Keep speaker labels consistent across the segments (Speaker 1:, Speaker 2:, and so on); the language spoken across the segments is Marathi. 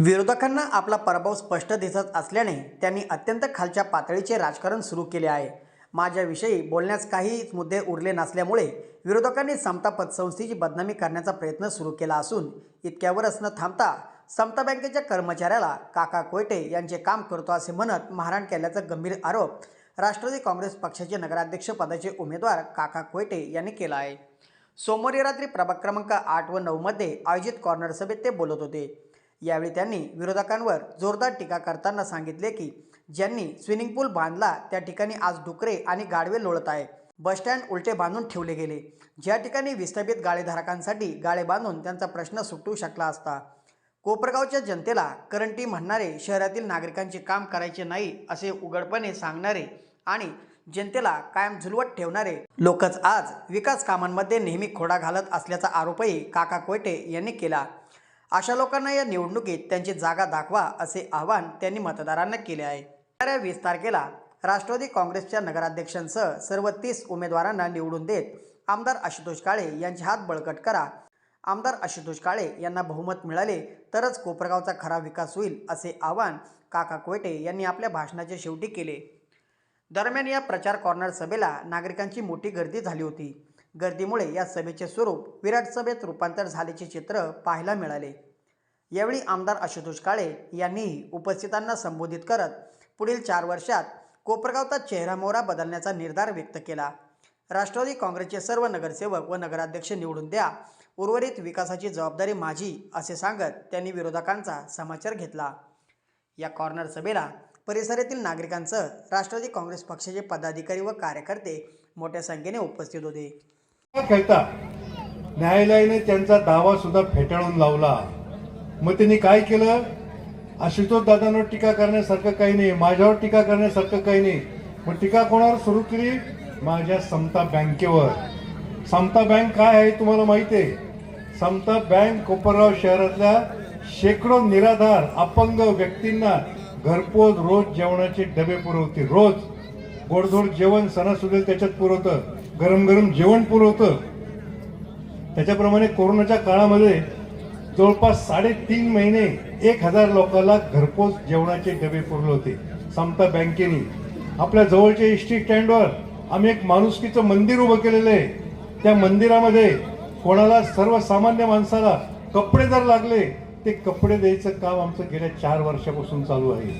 Speaker 1: विरोधकांना आपला पराभव स्पष्ट दिसत असल्याने त्यांनी अत्यंत खालच्या पातळीचे राजकारण सुरू केले आहे. माझ्याविषयी बोलण्यास काहीच मुद्दे उरले नसल्यामुळे विरोधकांनी समता पतसंस्थेची बदनामी करण्याचा प्रयत्न सुरू केला असून इतक्यावरच न थांबता समता बँकेच्या कर्मचाऱ्याला काका कोयटे यांचे काम करतो असे म्हणत मारहाण केल्याचा गंभीर आरोप राष्ट्रवादी काँग्रेस पक्षाचे नगराध्यक्ष पदाचे उमेदवार काका कोयटे यांनी केला आहे. सोमवारी रात्री प्रभाग क्रमांक आठ व नऊमध्ये आयोजित कॉर्नर सभेत ते बोलत होते. यावेळी त्यांनी विरोधकांवर जोरदार टीका करताना सांगितले की ज्यांनी स्विमिंग पूल बांधला त्या ठिकाणी आज डुकरे आणि गाडवे लोळत आहे. बसस्टँड उलटे बांधून ठेवले गेले. ज्या ठिकाणी विस्थापित गाळेधारकांसाठी गाळे बांधून त्यांचा प्रश्न सुटू शकला असता. कोपरगावच्या जनतेला करंटी म्हणणारे शहरातील नागरिकांचे काम करायचे नाही असे उघडपणे सांगणारे आणि जनतेला कायम झुलवत ठेवणारे लोकच आज विकास कामांमध्ये नेहमी खोडा घालत असल्याचा आरोपही काका कोयटे यांनी केला. अशा लोकांना या निवडणुकीत त्यांची जागा दाखवा असे आवाहन त्यांनी मतदारांना केले आहे. येणाऱ्या वीस तारखेला राष्ट्रवादी काँग्रेसच्या नगराध्यक्षांसह सर्व तीस उमेदवारांना निवडून देत आमदार आशुतोष काळे यांचे हात बळकट करा. आमदार आशुतोष काळे यांना बहुमत मिळाले तरच कोपरगावचा खरा विकास होईल असे आवाहन काका कोयटे यांनी आपल्या भाषणाच्या शेवटी केले. दरम्यान या प्रचार कॉर्नर सभेला नागरिकांची मोठी गर्दी झाली होती. गर्दीमुळे या सभेचे स्वरूप विराट सभेत रूपांतर झाल्याचे चित्र पाहायला मिळाले. यावेळी आमदार आशुतोष काळे यांनीही उपस्थितांना संबोधित करत पुढील चार वर्षात कोपरगावचा चेहरामोहरा बदलण्याचा निर्धार व्यक्त केला. राष्ट्रवादी काँग्रेसचे सर्व नगरसेवक व नगराध्यक्ष निवडून द्या उर्वरित विकासाची जबाबदारी माझी असे सांगत त्यांनी विरोधकांचा समाचार घेतला. या कॉर्नर सभेला परिसरातील नागरिकांसह राष्ट्रवादी काँग्रेस पक्षाचे पदाधिकारी व कार्यकर्ते मोठ्या संख्येने उपस्थित होते.
Speaker 2: खेळता न्यायालयाने त्यांचा दावा सुद्धा फेटाळून लावला. मग त्यांनी काय केलं? आशुतोष दादांवर टीका करण्यासारखं काही नाही माझ्यावर टीका करण्यासारखं काही नाही. मग टीका कोणावर सुरू केली? माझ्या समता बँकेवर. समता बँक काय आहे तुम्हाला माहिती आहे? समता बँक कोपरगाव शहरातल्या शेकडो निराधार अपंग व्यक्तींना घरपोच रोज जेवणाचे डबे पुरवते रोज. गोडधोड जेवण सणासुद्धा त्याच्यात पुरवतं. गरम गरम जेवण पुरवतं त्याच्याप्रमाणे कोरोनाच्या काळामध्ये जवळपास साडेतीन महिने एक हजार लोकांना घरपोच जेवणाचे डबे पुरले होते. समता बँकेने. आपल्या जवळच्या एस टी स्टँडवर आम्ही एक माणुसकीचं मंदिर उभं केलेलं आहे. त्या मंदिरामध्ये कोणाला सर्वसामान्य माणसाला कपडे जर लागले ते कपडे द्यायचं काम आमचं गेल्या चार वर्षापासून चालू आहे.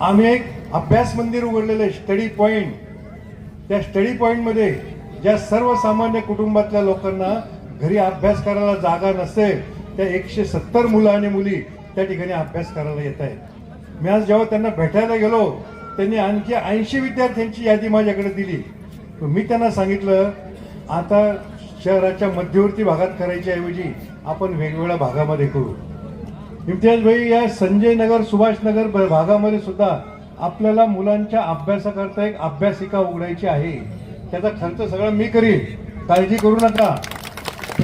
Speaker 2: आम्ही एक अभ्यास मंदिर उघडलेलं आहे स्टडी पॉईंट त्या स्टडी पॉईंटमध्ये ज्या सर्वसामान्य कुटुंबातल्या लोकांना घरी अभ्यास करायला जागा नसेल त्या एकशे सत्तर मुलं आणि मुली त्या ठिकाणी अभ्यास करायला येत आहेत. मी आज जेव्हा त्यांना भेटायला गेलो त्यांनी आणखी ऐंशी विद्यार्थ्यांची यादी माझ्याकडे दिली. मी त्यांना सांगितलं आता शहराच्या मध्यवर्ती भागात करायच्या ऐवजी आपण वेगवेगळ्या भागामध्ये करू. इम्तियाज भाई या संजय नगर सुभाष नगर ब- भागामध्ये सुद्धा आपल्याला मुलांच्या अभ्यासाकरता एक अभ्यासिका उघडायची आहे. त्याचा खर्च सगळा मी करीन. काळजी करू नका.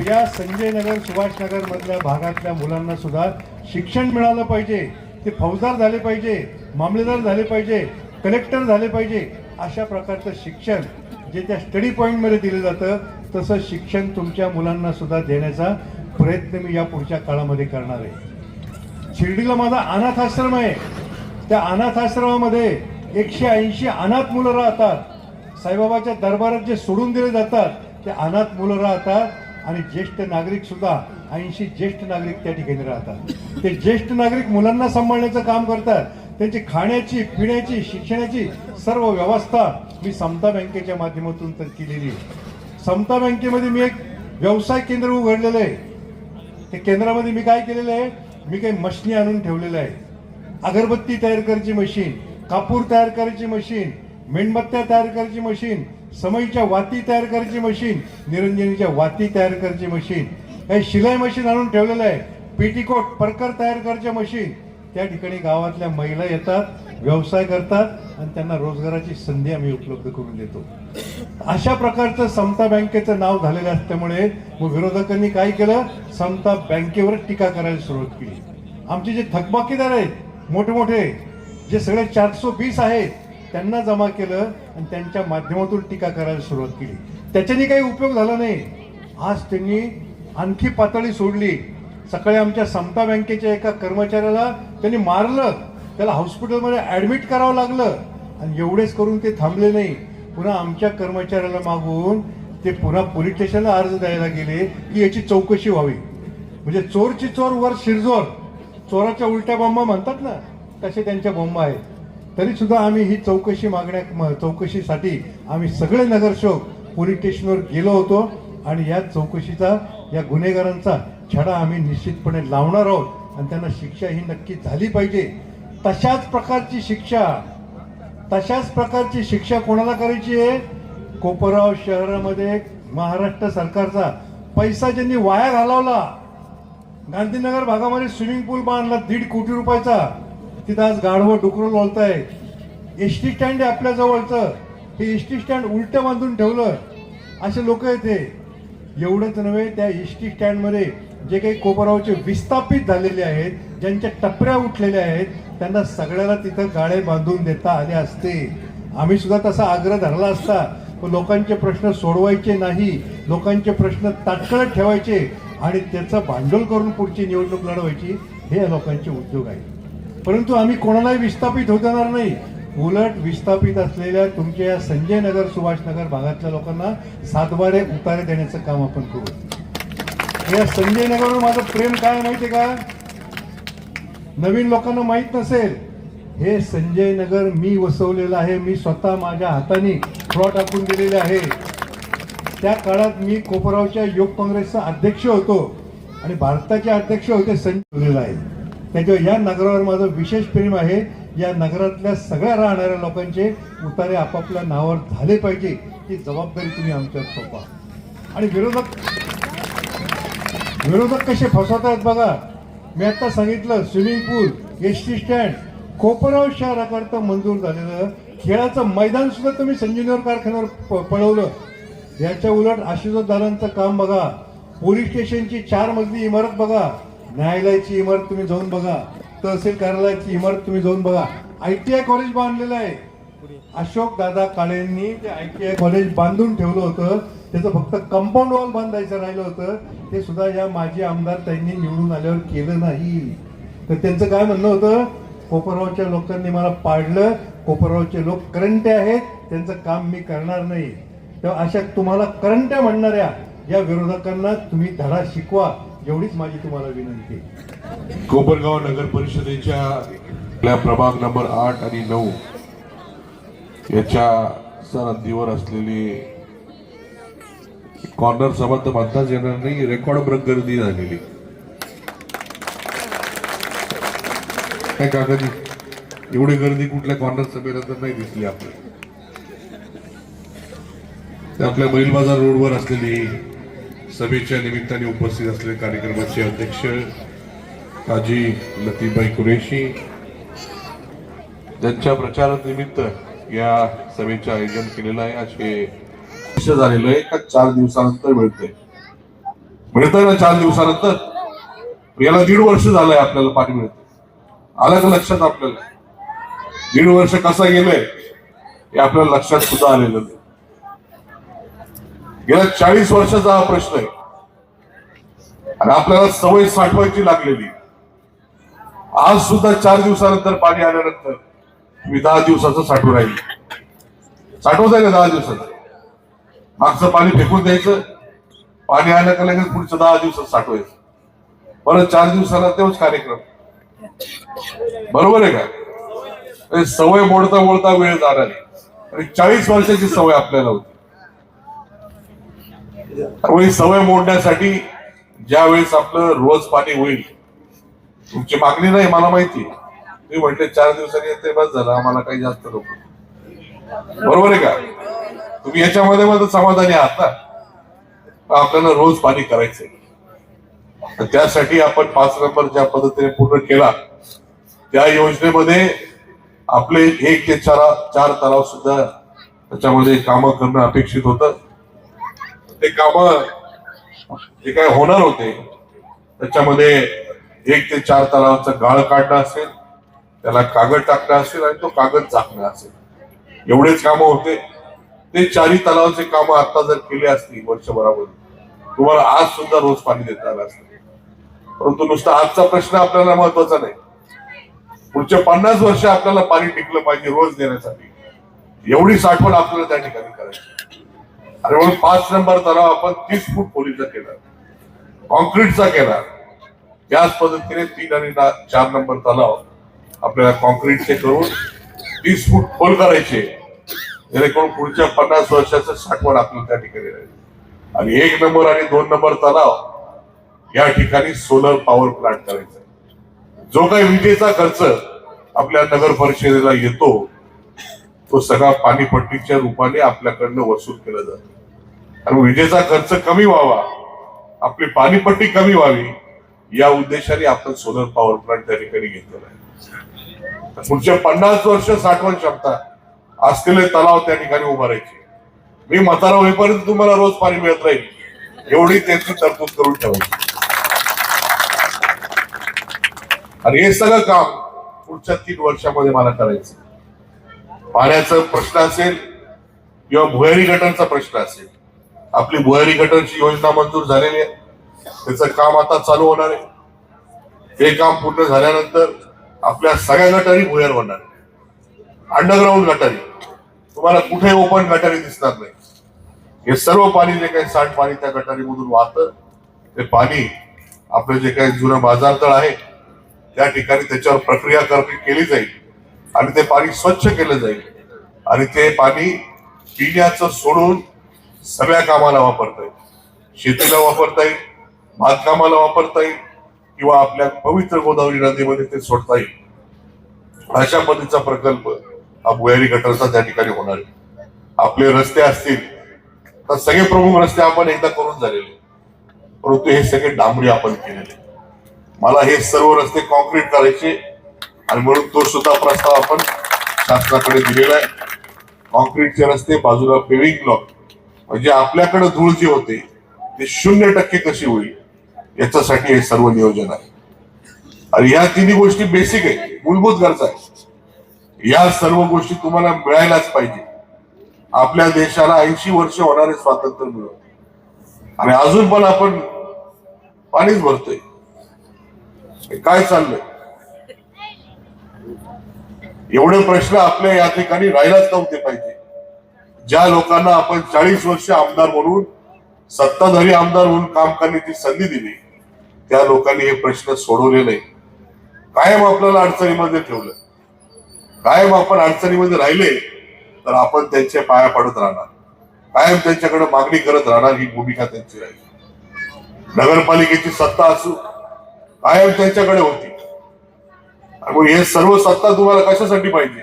Speaker 2: या संजय नगर सुभाष नगर मधल्या भागातल्या मुलांना सुद्धा शिक्षण मिळालं पाहिजे. ते फौजदार झाले पाहिजे मामलेदार झाले पाहिजे कलेक्टर झाले पाहिजे अशा प्रकारचं शिक्षण जे त्या स्टडी पॉईंटमध्ये दिलं जातं तसं शिक्षण तुमच्या मुलांना सुद्धा देण्याचा प्रयत्न मी या पुढच्या काळामध्ये करणार आहे. शिर्डीला माझा अनाथ आश्रम आहे. त्या अनाथ आश्रमामध्ये एकशे ऐंशी अनाथ मुलं राहतात. साईबाबाच्या दरबारात जे सोडून दिले जातात ते अनाथ मुलं राहतात आणि ज्येष्ठ नागरिक सुद्धा ऐंशी ज्येष्ठ नागरिक त्या ठिकाणी राहतात. ते ज्येष्ठ नागरिक मुलांना सांभाळण्याचं काम करतात. त्यांची खाण्याची पिण्याची शिक्षणाची सर्व व्यवस्था मी समता बँकेच्या माध्यमातून तर केलेली आहे. समता बँकेमध्ये मी एक व्यवसाय केंद्र उघडलेलं आहे. ते केंद्रामध्ये मी काय केलेलं आहे? मी काही मशनी आणून ठेवलेलं आहे. अगरबत्ती तयार करायची मशीन कापूर तयार करायची मशीन मेणबत्त्या तयार करायची मशीन समईच्या वाती तयार करायची मशीन निरंजनीच्या वाती तयार करायची मशीन हे शिलाई मशीन आणून ठेवलेलं आहे. पेटीकोट परकर तयार करायच्या मशीन त्या ठिकाणी गावातल्या महिला येतात व्यवसाय करतात आणि त्यांना रोजगाराची संधी आम्ही उपलब्ध करून देतो. अशा प्रकारचं समता बँकेचं नाव झालेलं असल्यामुळे मग विरोधकांनी काय केलं? समता बँकेवर टीका करायला सुरुवात केली. आमचे जे थकबाकीदार आहेत मोठे मोठे जे सगळे चारशे बीस आहेत त्यांना जमा केलं आणि त्यांच्या माध्यमातून टीका करायला सुरुवात केली. त्याच्याने काही उपयोग झाला नाही. आज त्यांनी आणखी पातळी सोडली. सकाळी आमच्या समता बँकेच्या एका कर्मचाऱ्याला त्यांनी मारलं. त्याला हॉस्पिटलमध्ये ॲडमिट करावं लागलं. आणि एवढेच करून ते थांबले नाही. पुन्हा आमच्या कर्मचाऱ्याला मागून ते पुन्हा पोलीस स्टेशनला अर्ज द्यायला गेले की याची चौकशी व्हावी. म्हणजे चोरची चोर वर शिरजोर. चोराच्या उलट्या बॉम्बा म्हणतात ना तसे त्यांच्या बॉम्बा आहेत. तरी सुद्धा आम्ही ही चौकशी मागण्या चौकशीसाठी आम्ही सगळे नगरसेवक पोलीस स्टेशनवर गेलो होतो आणि या चौकशीचा या गुन्हेगारांचा छडा आम्ही निश्चितपणे लावणार आहोत आणि त्यांना शिक्षा ही नक्की झाली पाहिजे. तशाच प्रकारची शिक्षा तशाच प्रकारची शिक्षा कोणाला करायची आहे? कोपराव शहरामध्ये महाराष्ट्र सरकारचा पैसा ज्यांनी वाया घालवला गांधीनगर भागामध्ये स्विमिंग पूल बांधला दीड कोटी रुपयाचा. तिथं आज गाढवं डुकरं आहे एस टी स्टँड आहे आपल्या जवळचं. हे एस टी स्टँड उलटं बांधून ठेवलं. असे लोक येते एवढंच नव्हे त्या एस टी स्टँडमध्ये जे काही कोपरावचे विस्थापित झालेले आहेत ज्यांच्या टपऱ्या उठलेल्या आहेत त्यांना सगळ्याला तिथं गाळे बांधून देता आले असते. आम्ही सुद्धा तसा आग्रह धरला असता. लोकांचे प्रश्न सोडवायचे नाही. लोकांचे प्रश्न ताटकळत ठेवायचे. आणि त्याचं भांडवल करून पुढची निवडणूक लढवायची हे या लोकांचे उद्योग आहे. परंतु आम्ही कोणालाही विस्थापित होत येणार नाही. उलट विस्थापित असलेल्या तुमच्या या संजय नगर सुभाषनगर भागातल्या लोकांना सातबारे उतारे देण्याचं काम आपण करू. या संजय नगरवर माझं प्रेम काय माहितीये का? नवीन लोकांना माहीत नसेल. हे संजय नगर मी वसवलेलं आहे. मी स्वतः माझ्या हाताने प्लॉट टाकून दिलेले आहे. त्या काळात मी कोपरावच्या योग काँग्रेसचा अध्यक्ष होतो आणि भारताचे अध्यक्ष होते संजय आहे त्याच्यावर या नगरावर माझं विशेष प्रेम आहे. या नगरातल्या सगळ्या राहणाऱ्या लोकांचे उतारे आपापल्या नावावर झाले पाहिजे ही जबाबदारी तुम्ही आमच्यावर सोपा आणि विरोधक विरोधक कसे फसवत आहेत बघा. मी आता सांगितलं swimming pool S T stand Koparao शहराकरता मंजूर झालेलं खेळाचं मैदान सुद्धा तुम्ही संजीवनीवर कारखान्यावर प- पळवलं. याच्या उलट आशुतोष दादांचं काम बघा. पोलीस स्टेशनची चार मजली इमारत बघा. न्यायालयाची इमारत तुम्ही जाऊन बघा. तहसील कार्यालयाची इमारत तुम्ही जाऊन बघा. आय टी आय कॉलेज बांधलेलं आहे. अशोक दादा काळेंनी ते आय टी आय कॉलेज बांधून ठेवलं होतं. त्याचं फक्त कंपाऊंड वॉल बांधायचं राहिलं होतं. ते सुद्धा या माजी आमदार त्यांनी निवडून आल्यावर केलं नाही. तर त्यांचं काय म्हणणं होतं? कोपरगावच्या लोकांनी मला पाडलं. कोपरगावचे लोक करंटे आहेत. त्यांचं काम मी करणार नाही. तेव्हा अशा तुम्हाला करंट्या म्हणणाऱ्या या विरोधकांना तुम्ही धडा शिकवा एवढीच माझी तुम्हाला विनंती
Speaker 3: कोपरगाव नगर परिषदेच्या प्रभाग नंबर आठ आणि नऊ याच्या सरहद्दीवर असलेली कॉर्नर सभा तर म्हणताच येणार नाही रेकॉर्ड ब्रेक गर्दी झालेली. काय काकाजी एवढी गर्दी कुठल्या कॉर्नर सभेला तर नाही दिसली आपल्याला. आपल्या बैल बाजार रोडवर असलेली सभेच्या निमित्ताने उपस्थित असलेले कार्यक्रमाचे अध्यक्ष काजी लतीबाई कुरेशी. ज्यांच्या प्रचारानिमित्त या सभेचे आयोजन केलेलं आहे. असे झालेलं आहे. का चार दिवसानंतर मिळतंय. मिळतंय ना चार दिवसानंतर? याला दीड वर्ष झालंय आपल्याला पाणी मिळतं आलं का लक्षात आपल्याला? दीड वर्ष कसा गेलंय? हे आपल्याला लक्षात सुद्धा आलेलं नाही. गेल्या चाळीस वर्षाचा हा प्रश्न आहे. आणि आपल्याला सवय साठवायची लागलेली आज सुद्धा चार दिवसानंतर पाणी आल्यानंतर मी दहा दिवसाचं साठवून राहील. साठवत आहे का दहा दिवसाचं? मागचं पाणी फेकून द्यायचं पाणी आलं का लगेच पुढचं दहा दिवसात साठवायचं. परत चार दिवसाला तेव्हाच कार्यक्रम. बरोबर आहे का? म्हणजे सवय मोडता मोडता वेळ जाणार आणि चाळीस वर्षाची सवय आपल्याला होती. त्यामुळे सवय मोडण्यासाठी ज्या वेळेस आपलं रोज पाणी होईल तुमची मागणी नाही मला माहिती मी म्हटले चार दिवसांनी येते बस झालं आम्हाला काही जास्त नको बरोबर आहे का? तुम्ही याच्यामध्ये मग समाधानी आहात ना? आपल्याला रोज पाणी करायचंय. तर त्यासाठी आपण पाच नंबर ज्या पद्धतीने पूर्ण केला त्या योजनेमध्ये आपले एक ते चार चार तलाव सुद्धा त्याच्यामध्ये कामं करणं अपेक्षित होतं. ते काम जे काय होणार होते त्याच्यामध्ये एक ते चार तलावाचं गाळ काढणं असेल त्याला कागद टाकणं असेल आणि तो कागद झाकणं असेल. एवढेच कामं होते. ते चारही तलावाचे कामं आता जर केले असतील वर्षभरामध्ये तुम्हाला आज सुद्धा रोज पाणी देता आलं असतं. परंतु नुसता आजचा प्रश्न आपल्याला महत्त्वाचा नाही. पुढच्या पन्नास वर्ष आपल्याला पाणी टिकलं पाहिजे रोज देण्यासाठी. एवढी साठवण आपल्याला त्या ठिकाणी करायची. आणि म्हणून पाच नंबर तलाव आपण तीस फूट खोलीचा केला. कॉन्क्रीटचा केला. त्याच पद्धतीने तीन आणि चार नंबर तलाव आपल्याला कॉन्क्रीटचे करून तीस फूट खोल करायचे. जेणेकरून पुढच्या पन्नास वर्षाचं साठवण आपल्याला त्या ठिकाणी राहील. आणि एक नंबर आणि दोन नंबर तलाव या ठिकाणी सोलर पॉवर प्लांट करायचा. जो काही विजेचा खर्च आपल्या नगर परिषदेला येतो तो सगळा पाणीपट्टीच्या रूपाने आपल्याकडनं वसूल केला जातो. आणि विजेचा खर्च कमी व्हावा आपली पाणीपट्टी कमी व्हावी या उद्देशाने आपण सोलर पॉवर प्लांट त्या ठिकाणी घेतलेला आहे. पुढच्या पन्नास वर्ष साठवण क्षमता असलेले तलाव त्या ठिकाणी उभारायचे मी म्हातारा होईपर्यंत तुम्हाला रोज पाणी मिळत राहील. एवढी त्यांची तरतूद करून ठेवायची आणि हे सगळं काम पुढच्या तीन वर्षामध्ये मला करायचं पाण्याचा प्रश्न असेल किंवा भुयारी गटांचा प्रश्न असेल आपली भुयारी गटांची योजना मंजूर झालेली आहे. त्याचं काम आता चालू होणार आहे. हे काम पूर्ण झाल्यानंतर आपल्या सगळ्या गटारी भुयार होणार अंडरग्राऊंड गटारी तुम्हाला कुठे ओपन गटारी दिसणार नाही. हे सर्व पाणी जे काही सांड पाणी त्या गटारीमधून वाहतं ते पाणी आपलं जे काही जुनं बाजारतळ आहे त्या ठिकाणी त्याच्यावर प्रक्रिया केली जाईल. आणि ते पाणी स्वच्छ केलं जाईल. आणि ते पाणी पिण्याचं सोडून सगळ्या कामाला वापरता येईल. शेतीला वापरता येईल बांधकामाला वापरता येईल किंवा आपल्या पवित्र गोदावरी नदीमध्ये ते सोडता येईल. अशा पद्धतीचा प्रकल्प हा भुयारी गटारचा त्या ठिकाणी होणार आहे. आपले रस्ते असतील तर सगळे प्रमुख रस्ते आपण एकदा करून झालेले परंतु हे सगळे डांबरी आपण केलेले मला हे सर्व रस्ते कॉन्क्रीट करायचे आणि म्हणून तो सुद्धा प्रस्ताव आपण शासनाकडे दिलेला आहे. कॉन्क्रीटचे रस्ते बाजूला पेविंग ब्लॉक म्हणजे आपल्याकडे धूळ जी होते ते शून्य टक्के कशी होईल याच्यासाठी हे सर्व नियोजन आहे. आणि या तिन्ही गोष्टी बेसिक आहे मूलभूत गरजा आहे या सर्व गोष्टी तुम्हाला मिळायलाच पाहिजे. आपल्या देशाला ऐंशी वर्ष होणारे स्वातंत्र्य मिळव आणि अजून पण आपण पाणीच भरतोय. काय चाललंय? एवढे प्रश्न आपल्या या ठिकाणी राहिलाच नव्हते पाहिजे. ज्या लोकांना आपण चाळीस वर्ष आमदार म्हणून सत्ताधारी आमदार म्हणून काम करण्याची संधी दिली त्या लोकांनी हे प्रश्न सोडवले नाही. कायम आपल्याला अडचणीमध्ये ठेवलं. कायम आपण अडचणीमध्ये राहिले तर आपण त्यांच्या पाया पडत राहणार. कायम त्यांच्याकडे मागणी करत राहणार ही भूमिका त्यांची राहील. नगरपालिकेची सत्ता असू कायम त्यांच्याकडे होती. आणि मग हे सर्व सत्ता तुम्हाला कशासाठी पाहिजे?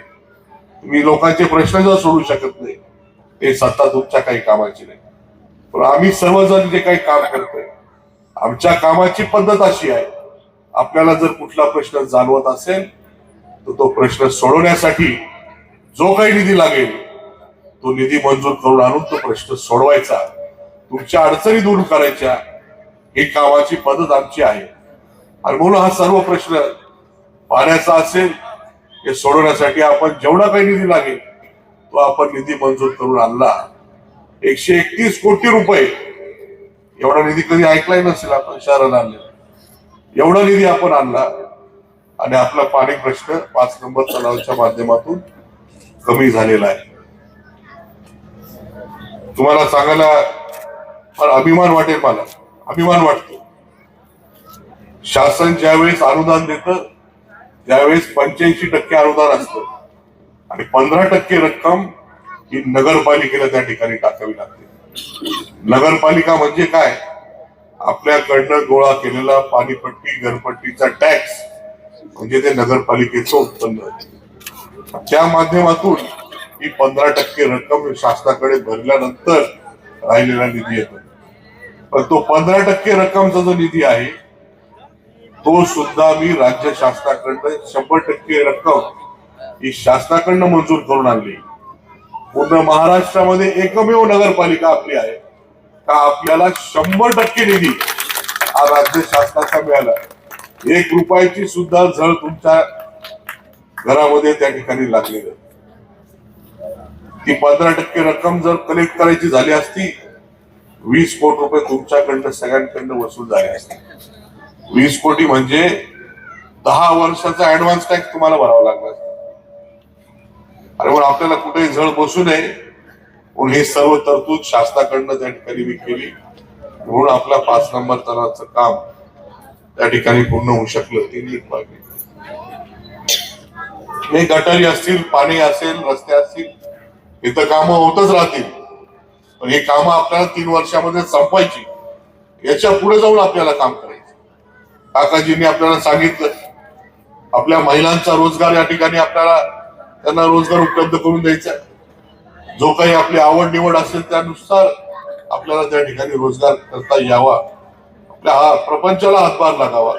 Speaker 3: तुम्ही लोकांचे प्रश्न जर सोडू शकत नाही. ते सत्ता तुमच्या काही कामाची नाही. पण आम्ही सर्वजण जे काही काम करतोय आमच्या कामाची पद्धत अशी आहे. आपल्याला जर कुठला प्रश्न जाणवत असेल तर तो प्रश्न सोडवण्यासाठी जो काही निधी लागेल तो निधी मंजूर करून आणून तो प्रश्न सोडवायचा. तुमच्या अडचणी दूर करायच्या. ही कामाची पद्धत आमची आहे. आणि म्हणून हा सर्व प्रश्न पाण्याचा असेल हे सोडवण्यासाठी आपण जेवढा काही निधी लागेल तो आपण निधी मंजूर करून आणला. एकशे एकतीस कोटी रुपये. एवढा निधी कधी ऐकलाय नसेल आपण शहरात आणलेला एवढा निधी आपण आणला. आणि आपला पाणी प्रश्न पाच नंबर तलावाच्या माध्यमातून कमी झालेला आहे. तुम्हाला सांगायला फार अभिमान वाटेल मला. अभिमान वाटतो. शासन ज्यावेळेस अनुदान देतं त्यावेळेस पंच्याऐंशी टक्के अनुदान असतं आणि पंधरा टक्के रक्कम ही नगरपालिकेला त्या ठिकाणी टाकावी लागते. नगरपालिका म्हणजे काय? आपल्याकडनं गोळा केलेला पाणीपट्टी घरपट्टीचा टॅक्स म्हणजे ते नगरपालिकेचं उत्पन्न त्या माध्यमातून ही पंधरा टक्के रक्कम शासनाकडे भरल्यानंतर राहिलेला निधी येतो. पण तो पंधरा टक्के रक्कमचा जो निधी आहे तो सुद्धा मी राज्य शासनाकडनं शंभर टक्के रक्कम ही शासनाकडनं मंजूर करून आणली. पूर्ण महाराष्ट्रामध्ये एकमेव नगरपालिका आपली आहे. का आपल्याला शंभर टक्के निधी हा राज्य शासनाचा मिळाला. एक रुपयाची सुद्धा झळ तुमच्या घरामध्ये त्या ठिकाणी लागलेलं ती पंधरा टक्के रक्कम जर कलेक्ट करायची झाली असती वीस कोटी रुपये तुमच्याकडनं सगळ्यांकडनं वसूल झाले असते. वीस कोटी म्हणजे दहा वर्षाचा ऍडव्हान्स टॅक्स तुम्हाला भरावा लागणार? अरे मग आपल्याला कुठेही झळ बसू नये. म्हणून हे सर्व तरतूद शासनाकडनं त्या ठिकाणी मी केली. म्हणून आपल्या पाच नंबर तलाचं काम त्या ठिकाणी पूर्ण होऊ शकलं. ते नीट हे गटारी असतील पाणी असेल रस्ते असतील इथं कामं होतच राहतील. पण हे कामं आपल्याला तीन वर्षामध्ये संपवायची याच्यापुढे जाऊन आपल्याला काम करायचं. काकाजींनी आपल्याला सांगितलं. आपल्या महिलांचा रोजगार या ठिकाणी आपल्याला त्यांना रोजगार उपलब्ध करून द्यायचा जो काही आपली आवड निवड असेल त्यानुसार आपल्याला त्या ठिकाणी रोजगार करता यावा. आपल्या हा प्रपंचाला हातभार लागावा.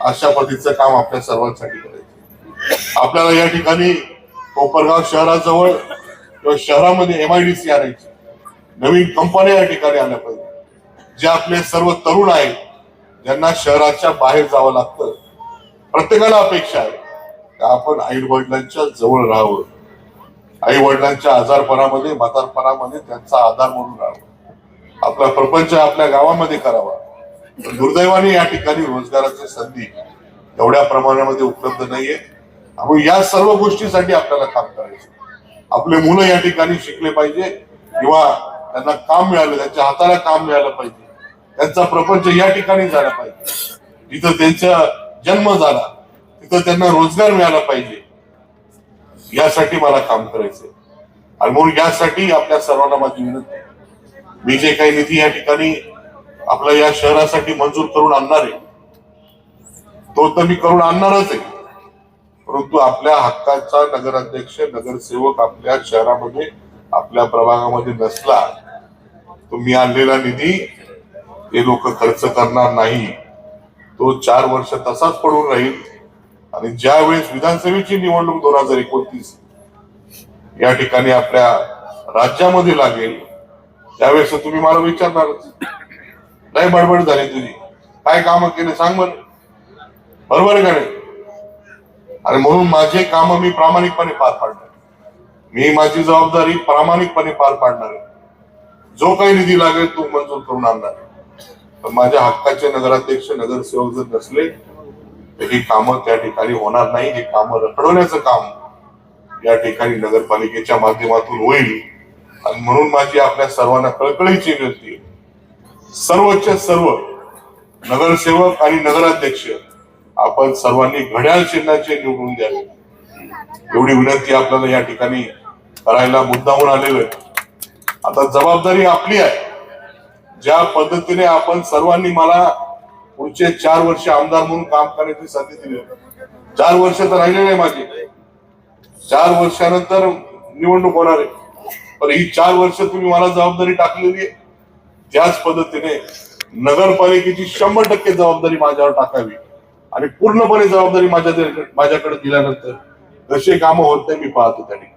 Speaker 3: अशा पद्धतीचं काम आपल्या सर्वांसाठी करायचं. आपल्याला या ठिकाणी कोपरगाव शहराजवळ किंवा शहरामध्ये एमआयडीसी आणायची. नवीन कंपन्या या ठिकाणी आल्या पाहिजे. जे आपले सर्व तरुण आहेत ज्यांना शहराच्या बाहेर जावं लागतं प्रत्येकाला अपेक्षा आहे आपण आई वडिलांच्या जवळ राहावं. आई वडिलांच्या आजारपणामध्ये म्हातारपणामध्ये त्यांचा आधार म्हणून राहावं. आपला प्रपंच आपल्या गावामध्ये करावा. दुर्दैवाने या ठिकाणी रोजगाराची संधी एवढ्या प्रमाणामध्ये उपलब्ध नाहीये. आपण या सर्व गोष्टीसाठी आपल्याला काम करायचं आपले मुलं या ठिकाणी शिकले पाहिजे किंवा त्यांना काम मिळालं त्यांच्या हाताला काम मिळालं पाहिजे. त्यांचा प्रपंच या ठिकाणी झाला पाहिजे. इथं त्यांचा जन्म झाला. तिथं त्यांना रोजगार मिळाला पाहिजे. यासाठी मला काम करायचंय. आणि म्हणून यासाठी आपल्या सर्वांना माझी विनंती मी जे काही निधी या ठिकाणी आपल्या या शहरासाठी मंजूर करून आणणार आहे तो तर मी करून आणणारच आहे. परंतु आपल्या हक्काचा नगराध्यक्ष नगरसेवक आपल्या शहरामध्ये आपल्या प्रभागामध्ये नसला तुम्ही आणलेला निधी ते लोक खर्च करणार नाही. तो चार वर्ष तसाच पडून राहील. आणि ज्या वेळेस विधानसभेची निवडणूक दोन हजार एकोणतीस या ठिकाणी आपल्या राज्यामध्ये लागेल त्यावेळेस तुम्ही मला विचारणार नाही बडबड झाली तुझी. काय काम केले सांग बरं. बरोबर आहे का नाही? आणि म्हणून माझे काम मी प्रामाणिकपणे पार पाडणार. मी माझी जबाबदारी प्रामाणिकपणे पार पाडणार आहे. जो काही निधी लागेल तो मंजूर करून आणणार माझ्या हक्काचे नगराध्यक्ष नगरसेवक जर नसले तर ही कामं त्या ठिकाणी होणार नाही. हे कामं रखडवण्याचं काम या ठिकाणी नगरपालिकेच्या माध्यमातून होईल. आणि म्हणून माझी आपल्या सर्वांना कळकळीची विनंती आहे. सर्वच्या सर्व नगरसेवक आणि नगराध्यक्ष आपण सर्वांनी घड्याळ चिन्हाचे निवडून द्यावे. एवढी विनंती आपल्याला या ठिकाणी करायला मुद्दाहून आलेलो आहे. आता जबाबदारी आपली आहे. ज्या पद्धतीने आपण सर्वांनी मला पुढचे चार वर्ष आमदार म्हणून काम करण्याची संधी दिली चार वर्ष तर राहिले नाही माझी. चार वर्षानंतर निवडणूक होणार आहे. पण ही चार वर्ष तुम्ही मला जबाबदारी टाकलेली आहे. त्याच पद्धतीने नगरपालिकेची शंभर टक्के जबाबदारी माझ्यावर टाकावी आणि पूर्णपणे जबाबदारी माझ्या माझ्याकडे दिल्यानंतर कसे कामं होत नाही मी पाहतो त्या ठिकाणी.